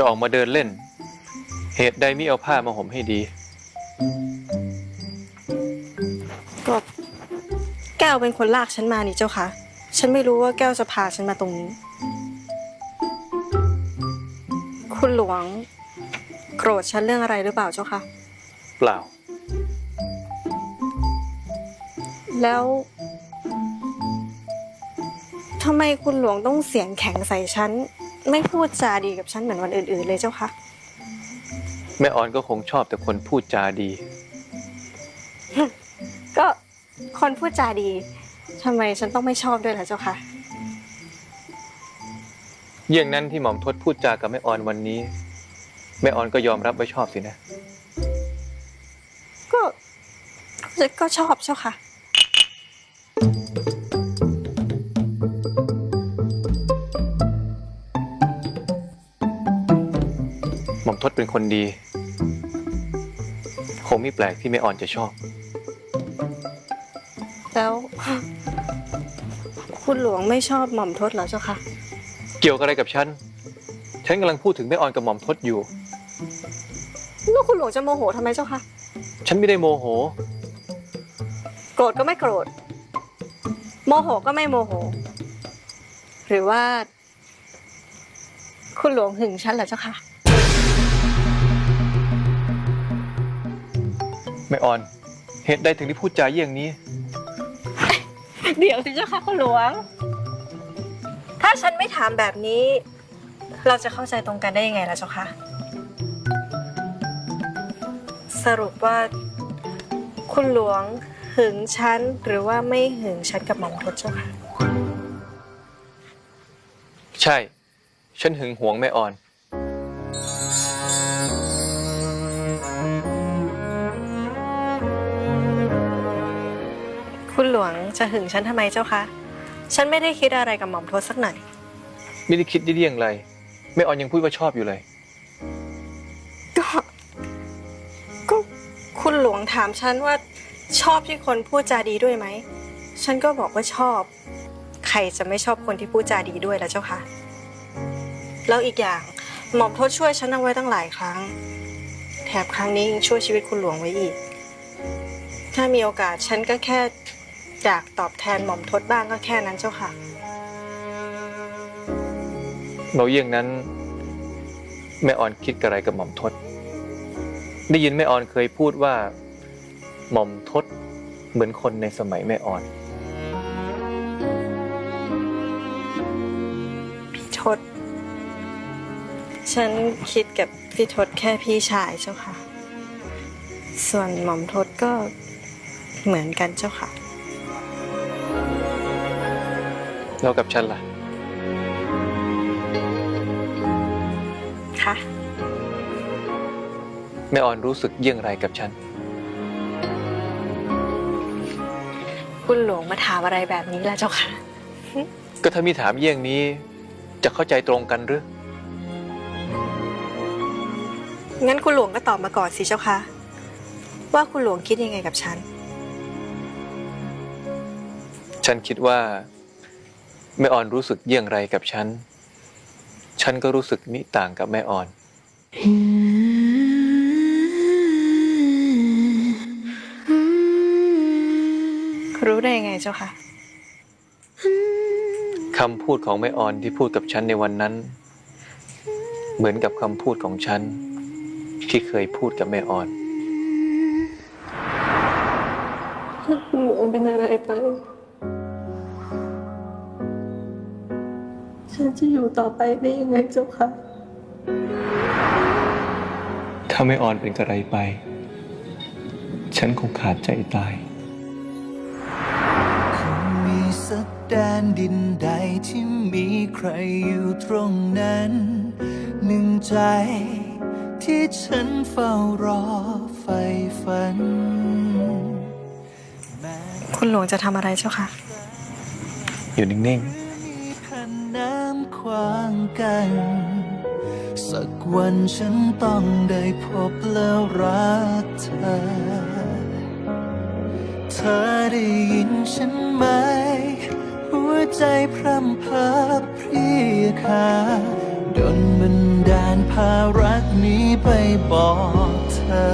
จะออกมาเดินเล่น เหตุใดมิเอาผ้ามาห่มให้ดี ก็แก้วเป็นคนลากฉันมานี่เจ้าค่ะฉันไม่รู้ว่าแก้วจะพาฉันมาตรงนี้ คุณหลวง โกรธฉันเรื่องอะไรหรือเปล่าเจ้าค่ะเปล่า แล้วทำไมคุณหลวงต้องเสียงแข็งใส่ฉัน ไม่พูดจาดีกับฉันเหมือนวันอื่น ๆ เลยเจ้าค่ะแม่ออนก็คงชอบแต่คนพูดจาดี ก็คนพูดจาดีทำไมฉันต้องไม่ชอบด้วยล่ะเจ้าค่ะเยี่ยงนั้นที่หม่อมทศพูดจากับแม่ออนวันนี้ แม่ออนก็ยอมรับว่าชอบสินะ ก็ก็ชอบเจ้าค่ะ ม่อมทศเป็นคนดี คงไม่แปลกที่แม่ออนจะชอบ แล้ว คุณหลวงไม่ชอบหม่อมทศเหรอเจ้าค่ะเกี่ยวกับอะไรกับฉัน ฉันกำลังพูดถึงแม่ออนกับหม่อมทศอยู่ แล้วคุณหลวงจะโมโหทำไมเจ้าค่ะฉันไม่ได้โมโห โกรธก็ไม่โกรธ โมโหก็ไม่โมโห หรือว่า คุณหลวงหึงฉันเหรอเจ้าค่ะ แม่ออน เหตุใดถึงได้พูดจาเยี่ยงนี้ เดี๋ยวสิเจ้าค่ะคุณหลวง ถ้าฉันไม่ถามแบบนี้ เราจะเข้าใจตรงกันได้ยังไงล่ะเจ้าค่ะ สรุปว่า คุณหลวงหึงฉันหรือว่าไม่หึงฉันกับหม่อมทศเจ้าค่ะ ใช่ ฉันหึงหวงแม่ออน ลวงจะหึงฉันทำไมเจ้าคะ ฉันไม่ได้คิดอะไรกับหม่อมทศสักหน่อย ไม่ได้คิดเยี่ยงไรแม่ออนยังพูดว่าชอบอยู่เลย ก็ ก็คุณหลวงถามฉันว่าชอบที่คนพูดจาดีด้วยไหม ฉันก็บอกว่าชอบ ใครจะไม่ชอบคนที่พูดจาดีด้วยล่ะเจ้าคะแล้วอีกอย่างหม่อมทศช่วยฉันเอาไว้ตั้งหลายครั้ง แถมครั้งนี้ยังช่วยชีวิตคุณหลวงไว้อีก ถ้ามีโอกาสฉันก็แค่ อยากตอบแทนหม่อมทศบ้างก็แค่นั้นเจ้าค่ะ เราเยี่ยงนั้นแม่ออนคิดกระไรกับหม่อมทศได้ยินแม่ออนเคยพูดว่า หม่อมทศเหมือนคนในสมัยแม่ออน พี่ทศฉันคิดกับพี่ทศแค่พี่ชายเจ้าค่ะ ส่วนหม่อมทศก็เหมือนกันเจ้าค่ะ แล้วกับฉันล่ะ ค่ะ แม่ออนรู้สึกเยี่ยงไรกับฉัน คุณหลวงมาถามอะไรแบบนี้ล่ะเจ้าค่ะ ก็ถ้ามีถามเยี่ยงนี้ จะเข้าใจตรงกันหรือ งั้นคุณหลวงก็ตอบมาก่อนสิเจ้าค่ะ ว่าคุณหลวงคิดยังไงกับฉัน ฉันคิดว่า แม่ออนรู้สึกเยี่ยงไรกับฉัน ฉันก็รู้สึกมิต่างกับแม่ออน รู้ได้ยังไงเจ้าค่ะคำพูดของแม่ออนที่พูดกับฉันในวันนั้น เหมือนกับคำพูดของฉัน ที่เคยพูดกับแม่ออนคุณหลวงเป็นอะไรไป ฉันจะอยู่ต่อไปได้ยังไงเจ้าค่ะ ถ้าแม่ออนเป็นกระไรไป ฉันคงขาดใจตายคงมีสักแดนดินใดที่มีใครอยู่ตรงนั้น หนึ่งใจที่ฉันเฝ้ารอไฟฝันแม้คุณหลวงจะทำอะไรเจ้าค่ะ อยู่นิ่งมีแผ่นน้ำ ขวางกัน สักวันฉันต้องได้พบแล้วรักเธอ เธอได้ยินฉันไหม หัวใจพร่ำเพอเพรียคาดนบันดาลพารักนี้ไปบอกเธอ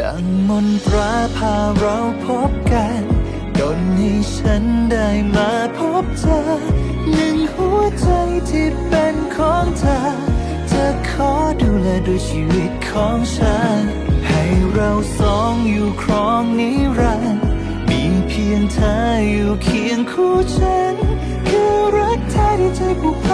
ดังมนตราพาเราพบกัน ดนให้ฉันได้มาพบเธอ หนึ่งหัวใจที่เป็นของเธอจะขอดูแลด้วยชีวิตของฉัน ให้เราสองอยู่ครองนิรันดร์มีเพียงเธออยู่เคียงคู่ฉัน คือรักแท้ที่ใจผูกพัน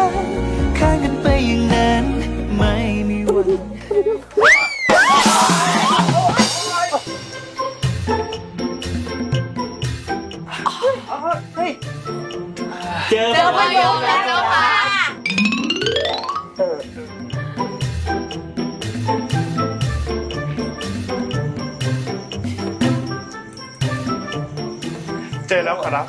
เจอพายุแล้วเจ้าค่ะเจอแล้วครับ